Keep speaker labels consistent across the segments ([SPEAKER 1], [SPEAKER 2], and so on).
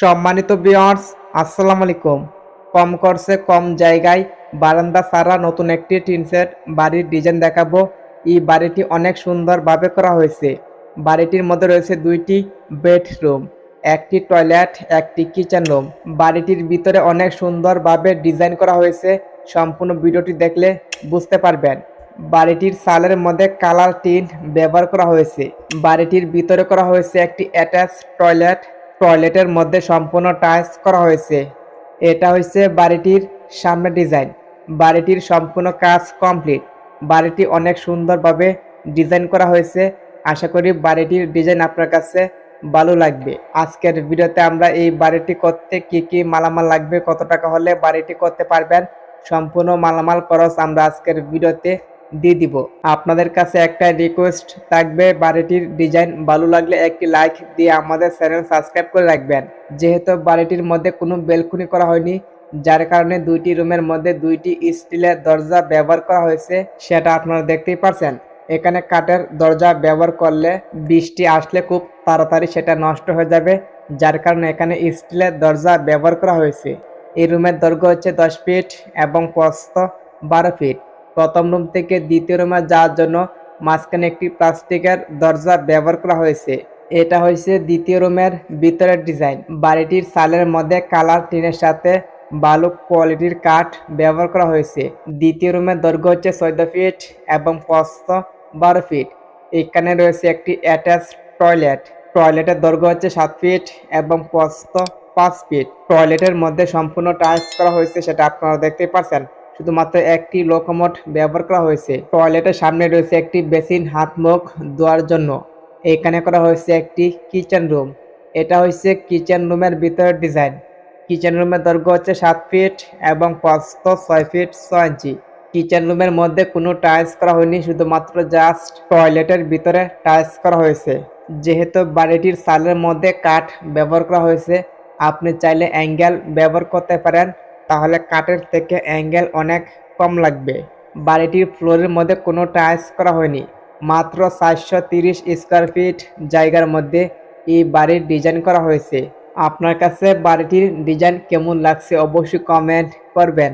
[SPEAKER 1] সম্মানিত বিয়ার্স আসসালামু আলাইকুম। কম খরচে কম জায়গায় বারান্দা সারা নতুন একটি টিনসেট বাড়ির ডিজাইন দেখাবো। এই বাড়িটি অনেক সুন্দরভাবে করা হয়েছে। বাড়িটির মধ্যে রয়েছে দুইটি বেডরুম, একটি টয়লেট একটি কিচেন রুম বাড়িটির ভিতরে অনেক সুন্দরভাবে ডিজাইন করা হয়েছে। সম্পূর্ণ ভিডিওটি দেখলে বুঝতে পারবেন। বাড়িটির সালের মধ্যে কালার টিন ব্যবহার করা হয়েছে। বাড়িটির ভিতরে করা হয়েছে একটি অ্যাটাচ টয়লেট টয়লেটের মধ্যে সম্পূর্ণ টাইলস করা হয়েছে। এটা হচ্ছে বাড়িটির সামনে ডিজাইন। বাড়িটির সম্পূর্ণ কাজ কমপ্লিট। বাড়িটি অনেক সুন্দরভাবে ডিজাইন করা হয়েছে। আশা করি বাড়িটির ডিজাইন আপনার কাছে ভালো লাগবে। আজকের ভিডিওতে আমরা এই বাড়িটি করতে কি কি মালামাল লাগবে, কত টাকা হলে বাড়িটি করতে পারবেন, সম্পূর্ণ মালামাল খরচ আমরা আজকের ভিডিওতে দিয়ে দিব। আপনাদের কাছে একটা রিকোয়েস্ট থাকবে, বাড়িটির ডিজাইন ভালো লাগলে একটি লাইক দিয়ে আমাদের চ্যানেল সাবস্ক্রাইব করে রাখবেন। যেহেতু বাড়িটির মধ্যে কোনো বেলকুনি করা হয়নি, যার কারণে দুইটি রুমের মধ্যে দুইটি স্টিলের দরজা ব্যবহার করা হয়েছে, সেটা আপনারা দেখতেই পারছেন। এখানে কাঠের দরজা ব্যবহার করলে বৃষ্টি আসলে খুব তাড়াতাড়ি সেটা নষ্ট হয়ে যাবে, যার কারণে এখানে স্টিলের দরজা ব্যবহার করা হয়েছে। এই রুমের দৈর্ঘ্য হচ্ছে দশ ফিট এবং প্রস্থ বারো ফিট প্রথম রুম থেকে দ্বিতীয় রুমে যাওয়ার জন্য মাঝখানে একটি প্লাস্টিকের দরজা ব্যবহার করা হয়েছে। এটা হয়েছে দ্বিতীয় রুমের ভিতরের ডিজাইন। বাড়িটির সালের মধ্যে কালার টিনের সাথে বালু কোয়ালিটির কাঠ ব্যবহার করা হয়েছে। দ্বিতীয় রুমের দৈর্ঘ্য হচ্ছে চোদ্দ ফিট এবং প্রস্থ বারো ফিট। এখানে রয়েছে একটি অ্যাটাচ টয়লেট। টয়লেটের দৈর্ঘ্য হচ্ছে সাত ফিট এবং প্রস্থ পাঁচ ফিট। টয়লেটের মধ্যে সম্পূর্ণ টাইলস করা হয়েছে, সেটা আপনারা দেখতেই পাচ্ছেন শুধুমাত্র একটি লোকোমোট ব্যবহার করা হয়েছে। টয়লেটের সামনে রয়েছে একটি বেসিন হাত মুখ ধোয়ার জন্য। এখানে করা হয়েছে একটি কিচেন রুম এটা হচ্ছে কিচেন রুমের ভিতরের ডিজাইন কিচেন রুমের দৈর্ঘ্য হচ্ছে সাত ফিট এবং প্রস্থ ছয় ফিট ছয় ইঞ্চি। কিচেন রুমের মধ্যে কোনো টাইলস করা হয়নি, শুধুমাত্র জাস্ট টয়লেটের ভিতরে টাইলস করা হয়েছে। যেহেতু বাড়িটির সালের মধ্যে কাঠ ব্যবহার করা হয়েছে, আপনি চাইলে অ্যাঙ্গেল ব্যবহার করতে পারেন। তাহলে কাঠের থেকে অ্যাঙ্গেল অনেক কম লাগবে। বাড়িটির ফ্লোরের মধ্যে কোনো টাইলস করা হয়নি। মাত্র চারশো তিরিশ স্কোয়ার ফিট জায়গার মধ্যে এই বাড়ির ডিজাইন করা হয়েছে। আপনার কাছে বাড়িটির ডিজাইন কেমন লাগছে অবশ্যই কমেন্ট করবেন।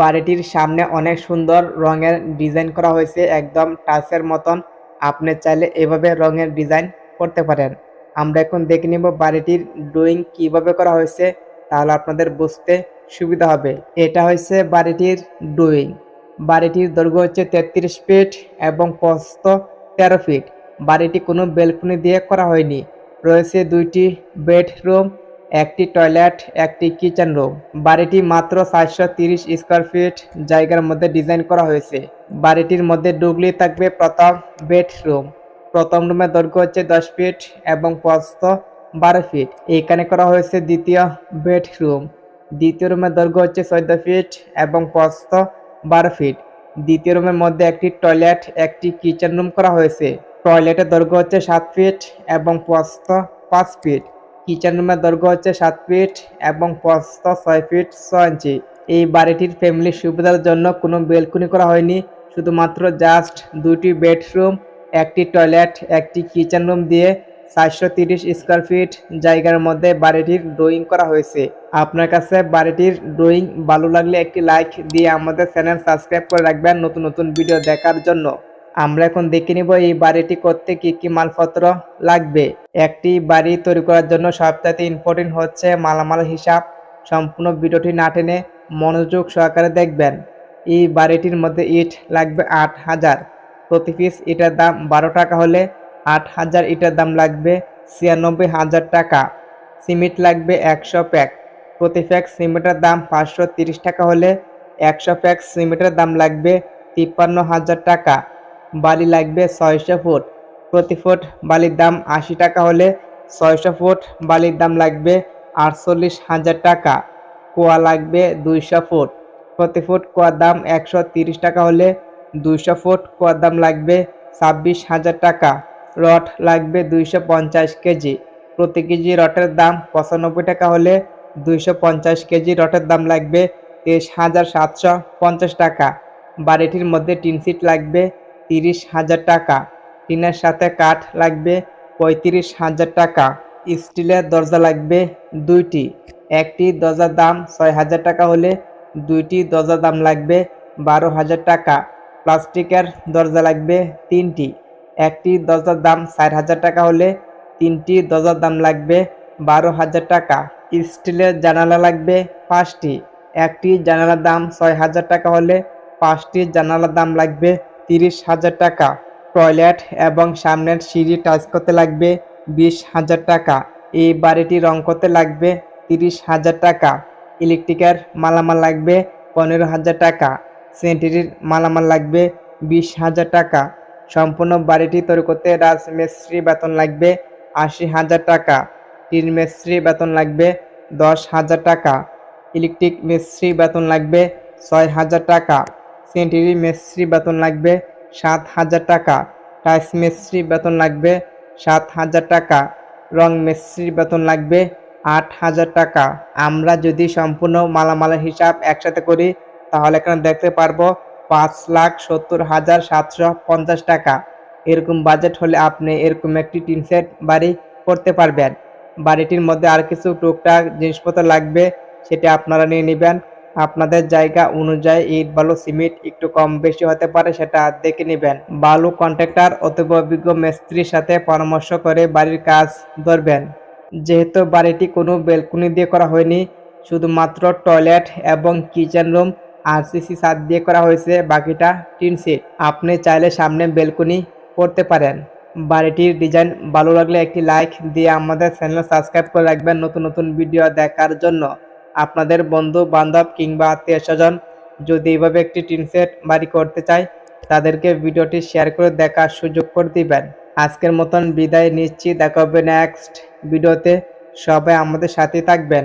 [SPEAKER 1] বাড়িটির সামনে অনেক সুন্দর রঙের ডিজাইন করা হয়েছে, একদম টাচের মতন। আপনি চাইলে এভাবে রঙের ডিজাইন করতে পারেন। আমরা এখন দেখে নিব বাড়িটির ড্রয়িং কীভাবে করা হয়েছে। তাহলে আপনাদের বুঝতে সুবিধা হবে। এটা হচ্ছে বাড়িটির ড্রয়িং বাড়িটির দৈর্ঘ্য হচ্ছে তেত্রিশ ফিট এবং প্রস্থ তেরো ফিট। বাড়িটি কোনো বেলকনি দিয়ে করা হয়নি। রয়েছে দুইটি বেডরুম, একটি টয়লেট, একটি কিচেন রুম। বাড়িটি মাত্র চারশো তিরিশ স্কোয়ার ফিট জায়গার মধ্যে ডিজাইন করা হয়েছে। বাড়িটির মধ্যে ডুগলি থাকবে প্রথম বেডরুম। প্রথম রুমের দৈর্ঘ্য হচ্ছে দশ ফিট এবং প্রস্থ বারো ফিট এখানে করা হয়েছে দ্বিতীয় বেডরুম দ্বিতীয় রুমের দৈর্ঘ্য হচ্ছে চোদ্দ ফিট এবং প্রস্থ বারো ফিট দ্বিতীয় রুমের মধ্যে একটি টয়লেট একটি কিচেন রুম করা হয়েছে। টয়লেটের দৈর্ঘ্য হচ্ছে সাত ফিট এবং প্রস্থ পাঁচ ফিট কিচেন রুমের দৈর্ঘ্য হচ্ছে সাত ফিট এবং প্রস্থ ছয় ফিট ছয় ইঞ্চি এই বাড়িটির ফ্যামিলির সুবিধার জন্য কোনো বেলকুনি করা হয়নি। শুধুমাত্র জাস্ট দুইটি বেডরুম একটি টয়লেট একটি কিচেন রুম দিয়ে চারশো তিরিশ স্কোয়ার ফিট জায়গার মধ্যে বাড়িটির ড্রয়িং করা হয়েছে। আপনার কাছে বাড়িটির ড্রয়িং ভালো লাগলে একটি লাইক দিয়ে আমাদের চ্যানেল সাবস্ক্রাইব করে রাখবেন নতুন নতুন ভিডিও দেখার জন্য। আমরা এখন দেখে নিব এই বাড়িটি করতে কি কি মালপত্র লাগবে। একটি বাড়ি তৈরি করার জন্য সবচাইতে ইম্পর্টেন্ট হচ্ছে মালামাল হিসাব। সম্পূর্ণ ভিডিওটি না টেনে মনোযোগ সহকারে দেখবেন। এই বাড়িটির মধ্যে ইট লাগবে আট হাজার। প্রতি পিস ইটার দাম বারো টাকা হলে আট হাজার ইটার দাম লাগবে ছিয়ানব্বই হাজার টাকা। সিমেন্ট লাগবে একশো প্যাক। প্রতি প্যাক সিমেন্টের দাম পাঁচশো তিরিশ টাকা হলে একশো প্যাক সিমেন্টের দাম লাগবে তিপ্পান্ন হাজার টাকা। বালি লাগবে ছয়শো ফুট। প্রতি ফুট বালির দাম আশি টাকা হলে ছয়শো ফুট বালির দাম লাগবে আটচল্লিশ হাজার টাকা। কোয়া লাগবে দুইশো ফুট। প্রতি ফুট কোয়ার দাম একশো তিরিশ টাকা হলে দুইশো ফুট কোয়ার দাম লাগবে ছাব্বিশ হাজার টাকা। রড লাগবে দুইশো পঞ্চাশ কেজি। প্রতি কেজি রটের দাম পঁচানব্বই টাকা হলে দুইশো পঞ্চাশ কেজি রটের দাম লাগবে তেইশ হাজার সাতশো পঞ্চাশ টাকা। বাড়িটির মধ্যে টিন সিট লাগবে তিরিশ হাজার টাকা। টিনের সাথে কাঠ লাগবে পঁয়ত্রিশ হাজার টাকা। স্টিলের দরজা লাগবে দুইটি। একটি দরজার দাম ছয় হাজার টাকা হলে দুইটি দরজার দাম লাগবে বারো হাজার টাকা। প্লাস্টিকের দরজা লাগবে তিনটি। একটি দরজার দাম চার হাজার টাকা হলে তিনটি দরজার দাম লাগবে বারো হাজার টাকা। স্টিলের জানালা লাগবে পাঁচটি। একটি জানালার দাম ছয় হাজার টাকা হলে পাঁচটি জানালার দাম লাগবে তিরিশ হাজার টাকা। টয়লেট এবং সামনের সিঁড়ি টাচ করতে লাগবে বিশ হাজার টাকা। এই বাড়িটি রং করতে লাগবে তিরিশ হাজার টাকা। ইলেকট্রিকের মালামাল লাগবে পনেরো হাজার টাকা। সেন্টারির মালামাল লাগবে বিশ হাজার টাকা। সম্পূর্ণ বাড়িটি তৈরি করতে রাজমিস্ত্রি বেতন লাগবে আশি হাজার টাকা, টিন মিস্ত্রি বেতন লাগবে দশ হাজার টাকা, ইলেকট্রিক মিস্ত্রি বেতন লাগবে ছয় হাজার টাকা, সেন্টারি মিস্ত্রি বেতন লাগবে সাত হাজার টাকা টাইস মিস্ত্রি বেতন লাগবে সাত হাজার টাকা, রং মিস্ত্রির বেতন লাগবে আট হাজার টাকা। আমরা যদি সম্পূর্ণ মালামালের হিসাব একসাথে করি, তাহলে এখানে দেখতে পারব পাঁচ লাখ সত্তর হাজার সাতশো পঞ্চাশ টাকা। এরকম বাজেট হলে আপনি এরকম একটি টিন সেট বাড়ি করতে পারবেন। বাড়িটির মধ্যে আর কিছু টুকটাক জিনিসপত্র লাগবে, সেটা আপনারা নিয়ে নেবেন। আপনাদের জায়গা অনুযায়ী ইট, বালু, সিমেন্ট একটু কম বেশি হতে পারে, সেটা দেখে নেবেন। বালু কন্ট্রাক্টর অথবা অভিজ্ঞ মিস্ত্রির সাথে পরামর্শ করে বাড়ির কাজ ধরবেন। যেহেতু বাড়িটি কোনো বেলকুনি দিয়ে করা হয়নি, শুধুমাত্র টয়লেট এবং কিচেন রুম আরসিসি ছাদ দিয়ে করা হয়েছে, বাকিটা টিন সেট। আপনি চাইলে সামনে বেলকুনি করতে পারেন। বাড়িটির ডিজাইন ভালো লাগলে একটি লাইক দিয়ে আমাদের চ্যানেল সাবস্ক্রাইব করে রাখবেন নতুন নতুন ভিডিও দেখার জন্য। আপনাদের বন্ধু, বান্ধব কিংবা আত্মীয় স্বজন যদি এইভাবে একটি টিন সেট বাড়ি করতে চায়, তাদেরকে ভিডিওটি শেয়ার করে দেখার সুযোগ করে দিবেন। আজকের মতন বিদায় নিচ্ছি। দেখা হবে নেক্সট ভিডিওতে। সবাই আমাদের সাথে থাকবেন।